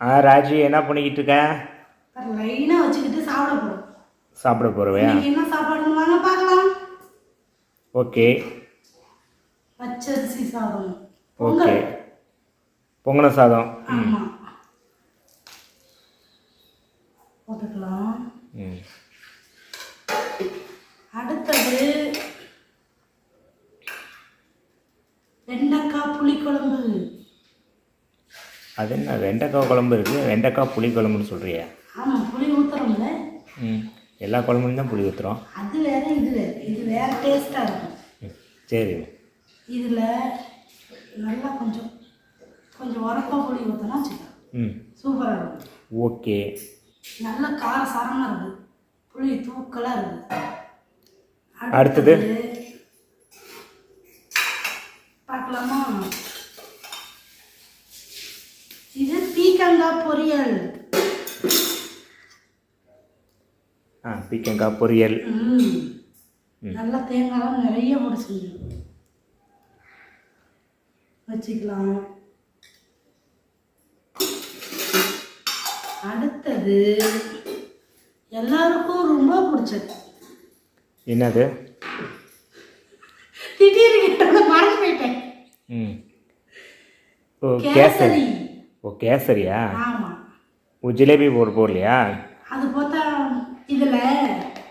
ஆ ராஜி என்ன பண்ணிக்கிட்டு இருக்க லைனாக வச்சுக்கிட்டு சாப்பிட போகிறோம் சாப்பிட போகிறவையா என்ன சாப்பாடுன்னு வாங்க பார்க்கலாம். ஓகே. பச்சரிசி சாதம். ஓகே. பொங்கன சாதம். போட்டுக்கலாம். அடுத்தது வெண்டைக்காய் புளிக்குழம்பு. அது என்ன வெண்டைக்காய் குழம்பு இருக்குது வெண்டைக்காய் புளி குழம்புன்னு சொல்கிறியா ஆமாம் புளி ஊற்றுறோம்ல ம் எல்லா குழம்புலையும் தான் புளி ஊற்றுறோம் அது வேற இது வேற இது வேற டேஸ்ட்டாக இருக்கும். சரி. இதில் நல்லா கொஞ்சம் கொஞ்சம் உரப்பா புளி ஊற்றினா ம். சூப்பராக இருக்கும். ஓகே. நல்ல கார சாரமாக இருக்குது புளி தூக்கலாக இருக்குது அடுத்தது? பார்க்கலாமா இது பீக்கங்காய் பொரியல். ஆ பீக்கங்காய் பொரியல். நல்லா தேங்காய்லாம் நிறைய போட்டு செஞ்சு வச்சுக்கலாம். அடுத்தது எல்லாருக்கும் ரொம்ப பிடிச்சது. என்னது? திடீர்னு மறந்து போயிட்டேன். ம். கேசரி. ஓ கேசரியா? ஓ ஜிலேபி போடு போடலையா? அது பார்த்தா இதில்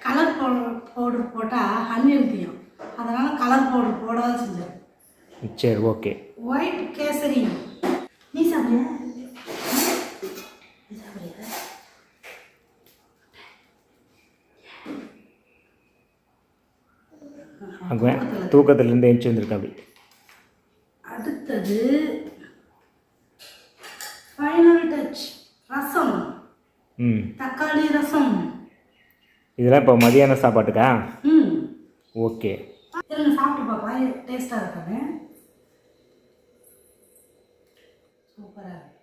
கலர் பவுடர் பவுடர் போட்டால் அன்ஹெல்த்தியும் அதனால் கலர் பவுடர் போடாத செஞ்சது சரி ஓகே. ஒயிட் கேசரி. நீ அங்கே தூக்கத்துலேருந்து எழுந்துச்சி வந்திருக்கா அப்படி அடுத்தது ஃபைனல் டச் ரசம் ம் தக்காளி ரசம். இதெல்லாம் இப்போ மதியான சாப்பாட்டுக்கா? ம். ஓகே. இருங்க சாப்பிட்டு பார்க்கலாம். டேஸ்ட்டாக இருக்காது. சூப்பராக இருக்கு.